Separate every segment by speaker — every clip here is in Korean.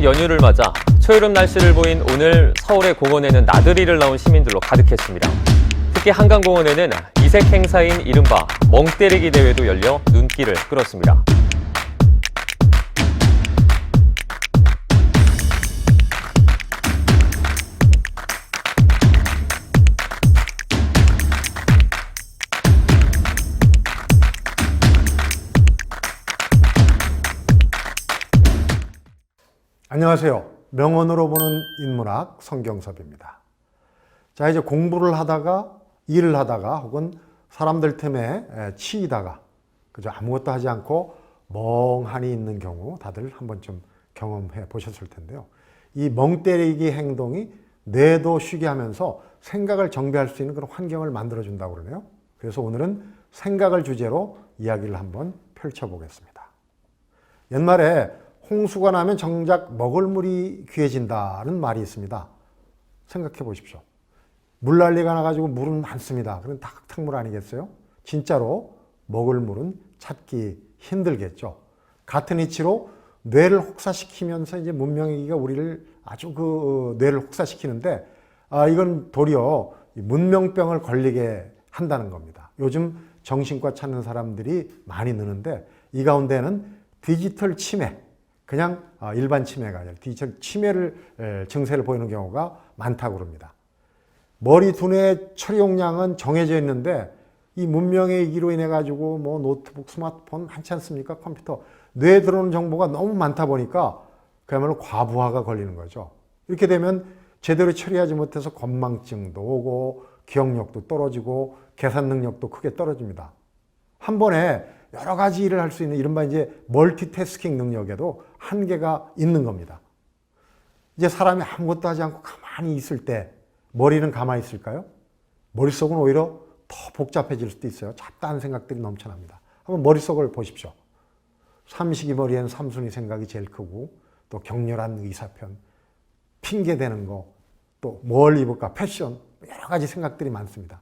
Speaker 1: 긴 연휴를 맞아 초여름 날씨를 보인 오늘 서울의 공원에는 나들이를 나온 시민들로 가득했습니다. 특히 한강공원에는 이색 행사인 이른바 멍때리기 대회도 열려 눈길을 끌었습니다.
Speaker 2: 안녕하세요. 명언으로 보는 인문학 성경섭입니다. 자, 이제 공부를 하다가 일을 하다가 혹은 사람들 틈에 에, 치이다가 그저 아무것도 하지 않고 멍하니 있는 경우 다들 한 번쯤 경험해 보셨을 텐데요. 이 멍 때리기 행동이 뇌도 쉬게 하면서 생각을 정비할 수 있는 그런 환경을 만들어 준다고 그러네요. 그래서 오늘은 생각을 주제로 이야기를 한번 펼쳐 보겠습니다. 옛말에 홍수가 나면 정작 먹을 물이 귀해진다는 말이 있습니다. 생각해 보십시오. 물난리가 나가지고 물은 많습니다. 그럼 다 흙탕물 아니겠어요? 진짜로 먹을 물은 찾기 힘들겠죠. 같은 이치로 뇌를 혹사시키면서 이제 문명이기가 우리를 아주 그 뇌를 혹사시키는데 아, 이건 도리어 문명병을 걸리게 한다는 겁니다. 요즘 정신과 찾는 사람들이 많이 느는데 이 가운데는 디지털 치매, 그냥 아, 일반 치매가 아니라 치매를 에, 증세를 보이는 경우가 많다고 그럽니다. 머리 두뇌 처리 용량은 정해져 있는데 이 문명의 이기로 인해 가지고 뭐 노트북, 스마트폰 많지 않습니까? 컴퓨터 뇌에 들어오는 정보가 너무 많다 보니까 그야말로 과부하가 걸리는 거죠. 이렇게 되면 제대로 처리하지 못해서 건망증도 오고 기억력도 떨어지고 계산 능력도 크게 떨어집니다. 한 번에 여러 가지 일을 할 수 있는 이른바 이제 멀티태스킹 능력에도 한계가 있는 겁니다. 이제 사람이 아무것도 하지 않고 가만히 있을 때 머리는 가만히 있을까요? 머릿속은 오히려 더 복잡해질 수도 있어요. 잡다한 생각들이 넘쳐납니다. 한번 머릿속을 보십시오. 삼식이 머리엔 삼순이 생각이 제일 크고 또 격렬한 의사편, 핑계대는 거, 또 뭘 입을까, 패션, 여러 가지 생각들이 많습니다.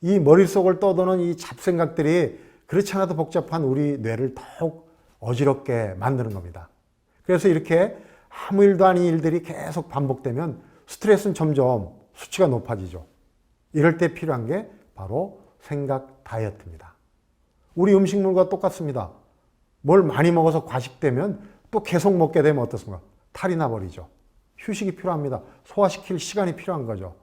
Speaker 2: 이 머릿속을 떠도는 이 잡생각들이 그렇지 않아도 복잡한 우리 뇌를 더욱 어지럽게 만드는 겁니다. 그래서 이렇게 아무 일도 아닌 일들이 계속 반복되면 스트레스는 점점 수치가 높아지죠. 이럴 때 필요한 게 바로 생각 다이어트입니다. 우리 음식물과 똑같습니다. 뭘 많이 먹어서 과식되면 또 계속 먹게 되면 어떻습니까? 탈이 나버리죠. 휴식이 필요합니다. 소화시킬 시간이 필요한 거죠.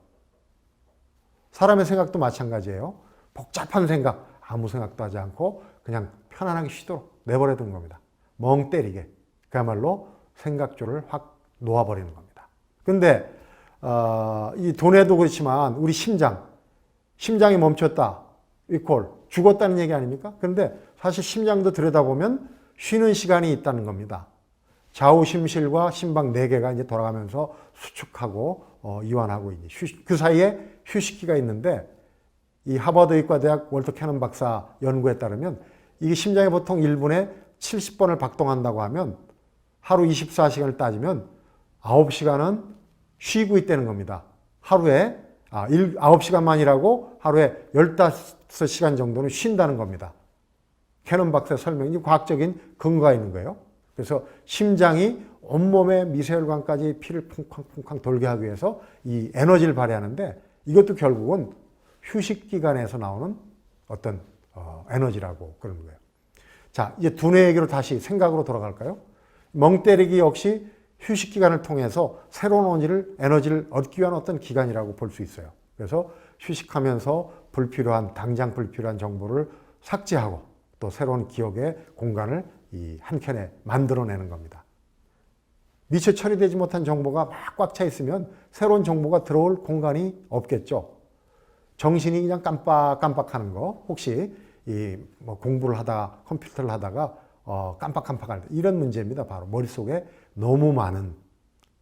Speaker 2: 사람의 생각도 마찬가지예요. 복잡한 생각, 아무 생각도 하지 않고 그냥 편안하게 쉬도록 내버려 두는 겁니다. 멍 때리게. 그야말로 생각줄을 확 놓아버리는 겁니다. 근데, 어, 이 돈에도 그렇지만 우리 심장, 심장이 멈췄다. 이콜 죽었다는 얘기 아닙니까? 그런데 사실 심장도 들여다보면 쉬는 시간이 있다는 겁니다. 좌우 심실과 심박 네 개가 이제 돌아가면서 수축하고 어, 이완하고 휴식, 그 사이에 휴식기가 있는데 이 하버드 의과대학 월터 캐넌 박사 연구에 따르면 이게 심장이 보통 1분에 70번을 박동한다고 하면 하루 24시간을 따지면 9시간은 쉬고 있다는 겁니다. 하루에 아, 9시간만이라고 하루에 15시간 정도는 쉰다는 겁니다. 캐논 박사의 설명이 과학적인 근거가 있는 거예요. 그래서 심장이 온몸의 미세혈관까지 피를 쿵쾅쿵쾅 돌게 하기 위해서 이 에너지를 발휘하는데 이것도 결국은 휴식 기간에서 나오는 어떤 어, 에너지라고 그러는 거예요. 자, 이제 두뇌 얘기로 다시 생각으로 돌아갈까요? 멍 때리기 역시 휴식 기간을 통해서 새로운 에너지를, 에너지를 얻기 위한 어떤 기간이라고 볼 수 있어요. 그래서 휴식하면서 불필요한, 당장 불필요한 정보를 삭제하고 또 새로운 기억의 공간을 이 한켠에 만들어내는 겁니다. 미처 처리되지 못한 정보가 막 꽉 차 있으면 새로운 정보가 들어올 공간이 없겠죠. 정신이 그냥 깜빡깜빡하는 거, 혹시 이 뭐 공부를 하다가 컴퓨터를 하다가 어 깜빡깜빡할 이런 문제입니다. 바로 머릿속에 너무 많은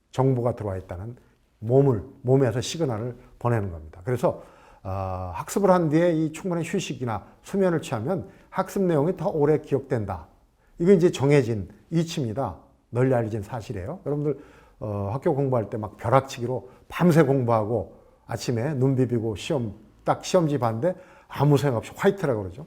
Speaker 2: 정보가 들어와 있다는 몸을 몸에서 시그널을 보내는 겁니다. 그래서 어 학습을 한 뒤에 이 충분한 휴식이나 수면을 취하면 학습 내용이 더 오래 기억된다. 이건 이제 정해진 이치입니다. 널리 알려진 사실이에요. 여러분들 어, 학교 공부할 때 막 벼락치기로 밤새 공부하고 아침에 눈 비비고 시험 딱 시험지 봤는데 아무 생각 없이 화이트라고 그러죠.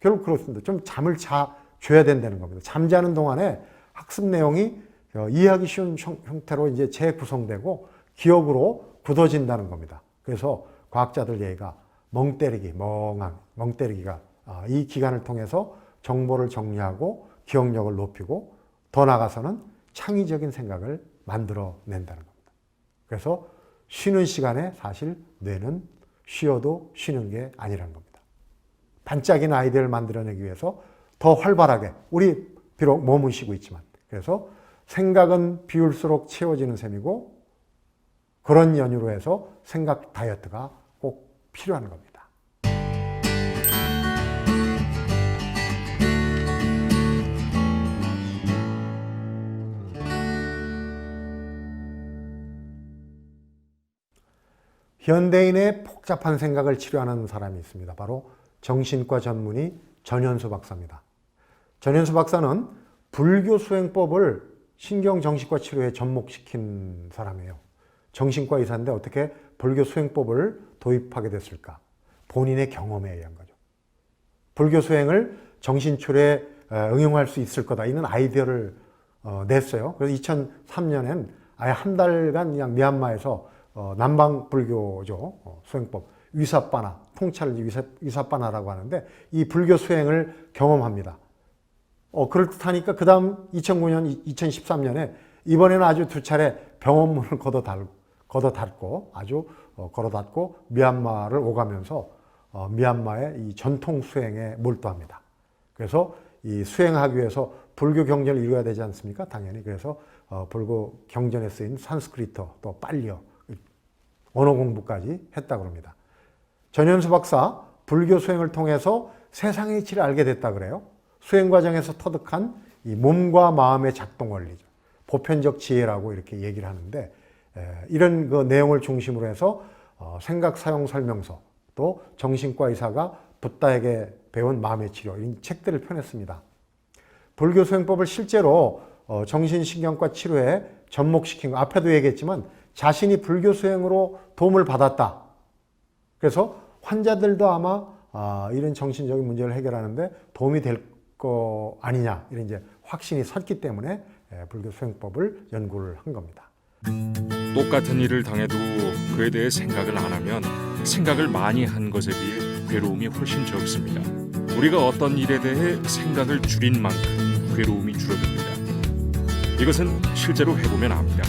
Speaker 2: 결국 그렇습니다. 좀 잠을 자 줘야 된다는 겁니다. 잠자는 동안에 학습 내용이 어, 이해하기 쉬운 형- 형태로 이제 재구성되고 기억으로 굳어진다는 겁니다. 그래서 과학자들 얘기가 멍 때리기, 멍한, 멍 때리기가 아, 이 기간을 통해서 정보를 정리하고 기억력을 높이고 더 나아가서는 창의적인 생각을 만들어낸다는 겁니다. 그래서 쉬는 시간에 사실 뇌는 쉬어도 쉬는 게 아니라는 겁니다. 반짝이는 아이디어를 만들어내기 위해서 더 활발하게 우리 비록 몸은 쉬고 있지만 그래서 생각은 비울수록 채워지는 셈이고 그런 연유로 해서 생각 다이어트가 꼭 필요한 겁니다. 현대인의 복잡한 생각을 치료하는 사람이 있습니다. 바로 정신과 전문의 전현수 박사입니다. 전현수 박사는 불교 수행법을 신경정신과 치료에 접목시킨 사람이에요. 정신과 의사인데 어떻게 불교 수행법을 도입하게 됐을까? 본인의 경험에 의한 거죠. 불교 수행을 정신치료에 어, 응용할 수 있을 거다. 이런 아이디어를 어, 냈어요. 그래서 2003년엔 아예 한 달간 그냥 미얀마에서 어, 남방 불교죠. 어, 수행법. 위사빠나, 위사, 위사빠나라고 하는데 이 불교 수행을 경험합니다. 어, 그럴듯하니까 그 다음 2009년, 2013년에 이번에는 아주 두 차례 병원문을 걷어 달, 걷어 닫고 아주 어, 걸어 닫고 미얀마를 오가면서 어, 미얀마의 이 전통 수행에 몰두합니다. 그래서 이 수행하기 위해서 불교 경전을 이루어야 되지 않습니까? 당연히. 그래서 어, 불교 경전에 쓰인 산스크리터 또 빨리어 언어 공부까지 했다고 합니다. 전현수 박사 불교 수행을 통해서 세상의 이치를 알게 됐다 그래요. 수행 과정에서 터득한 이 몸과 마음의 작동 원리죠. 보편적 지혜라고 이렇게 얘기를 하는데 에, 이런 그 내용을 중심으로 해서 어, 생각 사용 설명서 또 정신과 의사가 붓다에게 배운 마음의 치료 이런 책들을 펴냈습니다. 불교 수행법을 실제로 어, 정신신경과 치료에 접목시킨 거 앞에도 얘기했지만 자신이 불교 수행으로 도움을 받았다. 그래서 환자들도 아마 아, 이런 정신적인 문제를 해결하는데 도움이 될 거 아니냐 이런 이제 확신이 섰기 때문에 예, 불교 수행법을 연구를 한 겁니다.
Speaker 3: 똑같은 일을 당해도 그에 대해 생각을 안 하면 생각을 많이 한 것에 비해 괴로움이 훨씬 적습니다. 우리가 어떤 일에 대해 생각을 줄인 만큼 괴로움이 줄어듭니다. 이것은 실제로 해보면 압니다.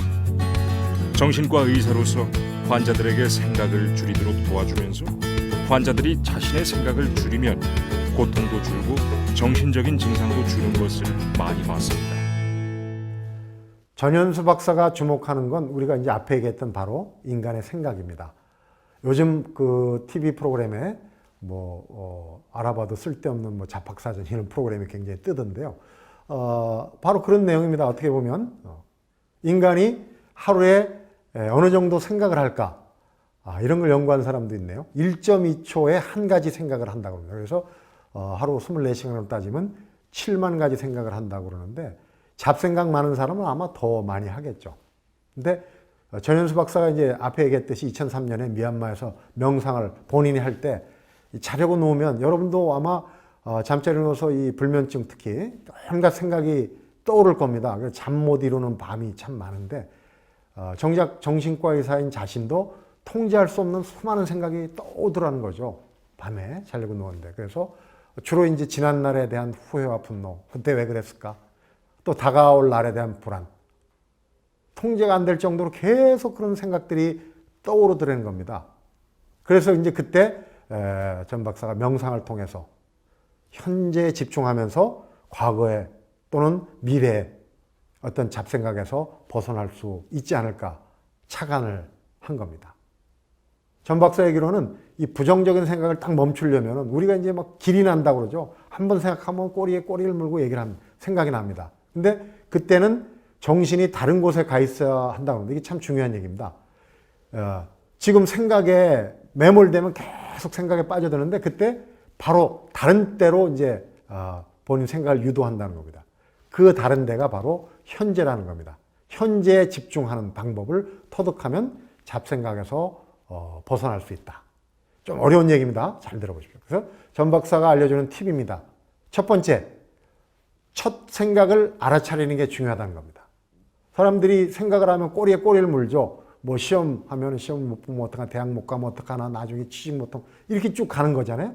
Speaker 3: 정신과 의사로서 환자들에게 생각을 줄이도록 도와주면서 환자들이 자신의 생각을 줄이면 고통도 줄고 정신적인 증상도 주는 것을 많이 봤습니다.
Speaker 2: 전현수 박사가 주목하는 건 우리가 이제 앞에 얘기했던 바로 인간의 생각입니다. 요즘 그 TV 프로그램에 뭐 어, 알아봐도 쓸데없는 뭐 자팍사전 이런 프로그램이 굉장히 뜨던데요. 어, 바로 그런 내용입니다. 어떻게 보면 어, 인간이 하루에 에, 어느 정도 생각을 할까? 아, 이런 걸 연구한 사람도 있네요. 1.2초에 한 가지 생각을 한다고 합니다. 그래서 어, 하루 24시간으로 따지면 7만 가지 생각을 한다고 그러는데 잡생각 많은 사람은 아마 더 많이 하겠죠. 근데 어, 전현수 박사가 이제 앞에 얘기했듯이 2003년에 미얀마에서 명상을 본인이 할 때 자려고 누우면 여러분도 아마 어, 잠자리 누워서 이 불면증 특히 온갖 생각이 떠오를 겁니다. 잠 못 이루는 밤이 참 많은데 어, 정작 정신과 의사인 자신도 통제할 수 없는 수많은 생각이 떠오르라는 거죠. 밤에 자려고 누웠는데. 그래서 주로 이제 지난 날에 대한 후회와 분노. 그때 왜 그랬을까? 또 다가올 날에 대한 불안. 통제가 안 될 정도로 계속 그런 생각들이 떠오르더라는 겁니다. 그래서 이제 그때 에, 전 박사가 명상을 통해서 현재에 집중하면서 과거에 또는 미래에 어떤 잡생각에서 벗어날 수 있지 않을까 착안을 한 겁니다. 전 박사 얘기로는 이 부정적인 생각을 딱 멈추려면 우리가 이제 막 길이 난다고 그러죠. 한번 생각하면 꼬리에 꼬리를 물고 얘기를 하면 생각이 납니다. 근데 그때는 정신이 다른 곳에 가 있어야 한다고 하는데 이게 참 중요한 얘기입니다. 어, 지금 생각에 매몰되면 계속 생각에 빠져드는데 그때 바로 다른 때로 이제 어, 본인 생각을 유도한다는 겁니다. 그 다른 데가 바로 현재라는 겁니다. 현재에 집중하는 방법을 터득하면 잡생각에서 어, 벗어날 수 있다. 좀 어려운 얘기입니다. 잘 들어보십시오. 그래서 전 박사가 알려주는 팁입니다. 첫 번째, 첫 생각을 알아차리는 게 중요하다는 겁니다. 사람들이 생각을 하면 꼬리에 꼬리를 물죠. 뭐 시험 하면 시험 못 보면 어떡하나, 대학 못 가면 어떡하나, 나중에 취직 못하면 이렇게 쭉 가는 거잖아요.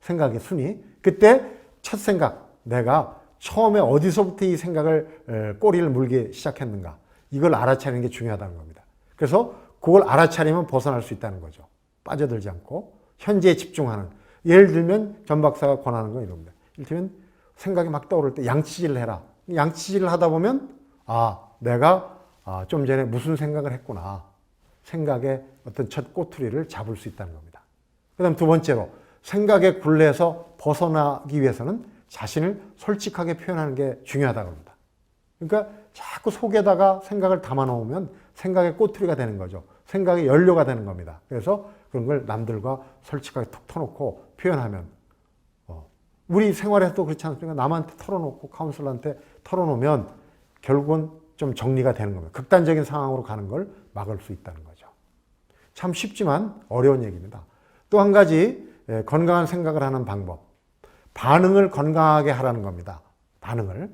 Speaker 2: 생각의 순위. 그때 첫 생각, 내가 처음에 어디서부터 이 생각을 에, 꼬리를 물기 시작했는가. 이걸 알아차리는 게 중요하다는 겁니다. 그래서 그걸 알아차리면 벗어날 수 있다는 거죠. 빠져들지 않고 현재에 집중하는. 예를 들면 전 박사가 권하는 건 이겁니다. 이를테면 생각이 막 떠오를 때 양치질을 해라. 양치질을 하다 보면 아 내가 아, 좀 전에 무슨 생각을 했구나. 생각의 어떤 첫 꼬투리를 잡을 수 있다는 겁니다. 그 다음 두 번째로 생각의 굴레에서 벗어나기 위해서는 자신을 솔직하게 표현하는 게 중요하다고 합니다. 그러니까 자꾸 속에다가 생각을 담아 놓으면 생각의 꼬투리가 되는 거죠. 생각의 연료가 되는 겁니다. 그래서 그런 걸 남들과 솔직하게 툭 터놓고 표현하면 어, 우리 생활에서도 그렇지 않습니까? 남한테 털어놓고 카운슬러한테 털어놓으면 결국은 좀 정리가 되는 겁니다. 극단적인 상황으로 가는 걸 막을 수 있다는 거죠. 참 쉽지만 어려운 얘기입니다. 또 한 가지 예, 건강한 생각을 하는 방법. 반응을 건강하게 하라는 겁니다. 반응을.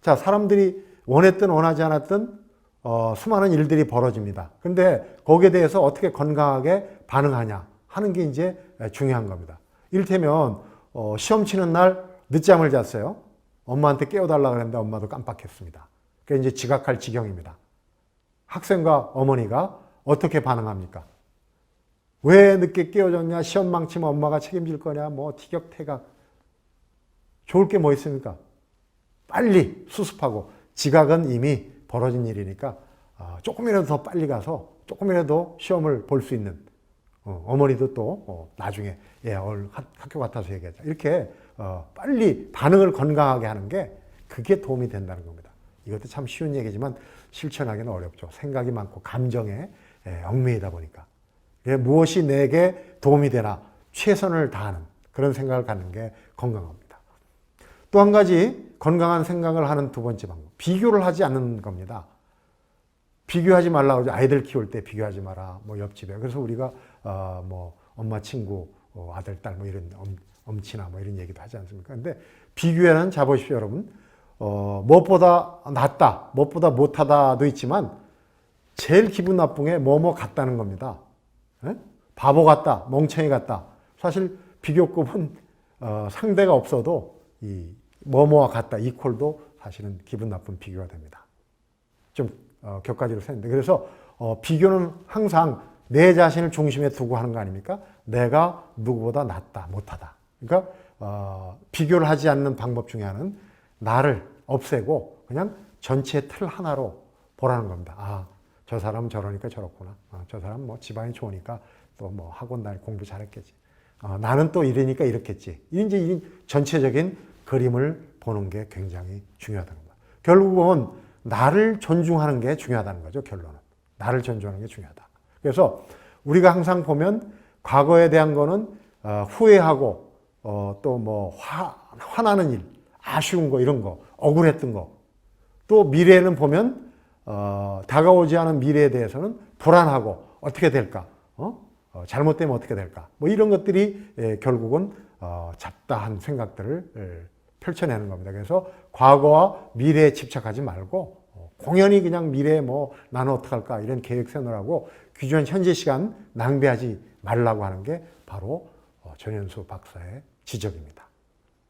Speaker 2: 자, 사람들이 원했든 원하지 않았든 어, 수많은 일들이 벌어집니다. 근데 거기에 대해서 어떻게 건강하게 반응하냐 하는 게 이제 중요한 겁니다. 이를테면 어, 시험 치는 날 늦잠을 잤어요. 엄마한테 깨워달라 그랬는데 엄마도 깜빡했습니다. 그게 이제 지각할 지경입니다. 학생과 어머니가 어떻게 반응합니까? 왜 늦게 깨워졌냐? 시험 망치면 엄마가 책임질 거냐? 뭐 티격태각. 좋을 게 뭐 있습니까? 빨리 수습하고 지각은 이미 벌어진 일이니까 아, 조금이라도 더 빨리 가서 조금이라도 시험을 볼 수 있는 어, 머니도또 어, 나중에 예, 학교 같아서 얘기하자. 이렇게 어, 빨리 반응을 건강하게 하는 게 그게 도움이 된다는 겁니다. 이것도 참 쉬운 얘기지만 실천하기는 어렵죠. 생각이 많고 감정에 예, 얽매이다 보니까. 예, 무엇이 내게 도움이 되나 최선을 다하는 그런 생각을 갖는 게 건강합니다. 또 한 가지 건강한 생각을 하는 두 번째 방법. 비교를 하지 않는 겁니다. 비교하지 말라고 그러죠. 아이들 키울 때 비교하지 마라. 뭐 옆집에. 그래서 우리가 어, 뭐 엄마 친구 어, 아들 딸 뭐 이런 엄, 엄친아 뭐 이런 얘기도 하지 않습니까? 근데 비교에는 자보십시오, 여러분. 어, 무엇보다 낫다, 무엇보다 못하다도 있지만 제일 기분 나쁜 게 뭐뭐 같다는 겁니다. 예? 바보 같다, 멍청이 같다. 사실 비교급은 어, 상대가 없어도 이 뭐뭐와 같다, 이퀄도 사실은 기분 나쁜 비교가 됩니다. 좀 어, 격가지로 세는데 그래서 어, 비교는 항상 내 자신을 중심에 두고 하는 거 아닙니까? 내가 누구보다 낫다, 못하다. 그러니까 어, 비교를 하지 않는 방법 중에 하나는 나를 없애고 그냥 전체 틀 하나로 보라는 겁니다. 아, 저 사람은 저러니까 저렇구나. 아, 저 사람 뭐 집안이 좋으니까 또 뭐 학원 날 공부 잘했겠지. 아, 나는 또 이러니까 이렇겠지. 이제 이 전체적인 그림을 보는 게 굉장히 중요하다는 겁니다. 결국은 나를 존중하는 게 중요하다는 거죠, 결론은. 나를 존중하는 게 중요하다. 그래서 우리가 항상 보면 과거에 대한 거는 어, 후회하고 어, 또뭐 화나는 일, 아쉬운 거 이런 거, 억울했던 거. 또 미래에는 보면 어, 다가오지 않은 미래에 대해서는 불안하고 어떻게 될까? 어? 어, 잘못되면 어떻게 될까? 뭐 이런 것들이 예, 결국은 어, 잡다한 생각들을 예, 펼쳐내는 겁니다. 그래서 과거와 미래에 집착하지 말고 어, 공연히 그냥 미래에 뭐 나는 어떡할까 이런 계획 세우느라고 귀중한 현재 시간 낭비하지 말라고 하는 게 바로 어, 전현수 박사의 지적입니다.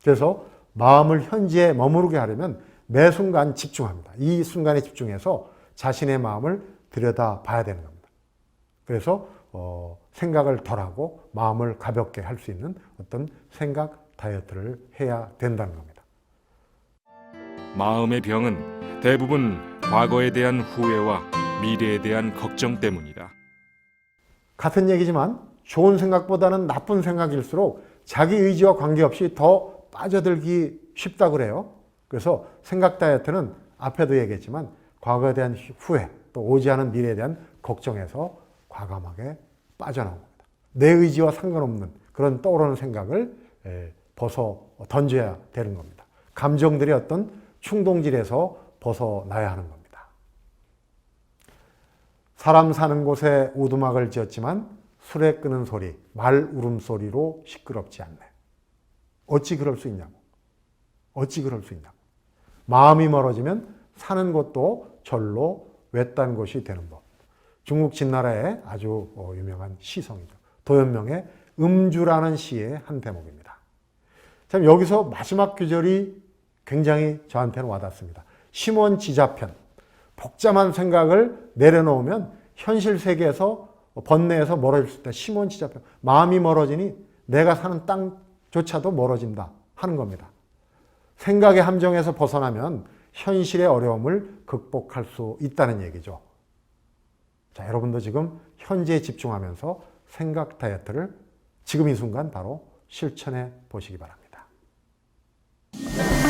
Speaker 2: 그래서 마음을 현재에 머무르게 하려면 매 순간 집중합니다. 이 순간에 집중해서 자신의 마음을 들여다 봐야 되는 겁니다. 그래서 어, 생각을 덜하고 마음을 가볍게 할 수 있는 어떤 생각 다이어트를 해야 된다는 겁니다.
Speaker 3: 마음의 병은 대부분 과거에 대한 후회와 미래에 대한 걱정 때문이다.
Speaker 2: 같은 얘기지만 좋은 생각보다는 나쁜 생각일수록 자기 의지와 관계없이 더 빠져들기 쉽다고 그래요. 그래서 생각 다이어트는 앞에도 얘기했지만 과거에 대한 후회 또 오지 않은 미래에 대한 걱정에서 과감하게 빠져나옵니다. 내 의지와 상관없는 그런 떠오르는 생각을 에, 벗어 던져야 되는 겁니다. 감정들의 어떤 충동질에서 벗어나야 하는 겁니다. 사람 사는 곳에 오두막을 지었지만 술에 끄는 소리, 말 울음소리로 시끄럽지 않네. 어찌 그럴 수 있냐고. 어찌 그럴 수 있냐고. 마음이 멀어지면 사는 것도 절로 외딴 곳이 되는 법. 중국 진나라의 아주 어, 유명한 시성이죠. 도연명의 음주라는 시의 한 대목입니다. 참 여기서 마지막 구절이 굉장히 저한테는 와닿습니다. 심원 지자편. 복잡한 생각을 내려놓으면 현실 세계에서 번뇌에서 멀어질 수 있다. 심원 지자편. 마음이 멀어지니 내가 사는 땅조차도 멀어진다 하는 겁니다. 생각의 함정에서 벗어나면 현실의 어려움을 극복할 수 있다는 얘기죠. 자, 여러분도 지금 현재에 집중하면서 생각 다이어트를 지금 이 순간 바로 실천해 보시기 바랍니다. Thank you.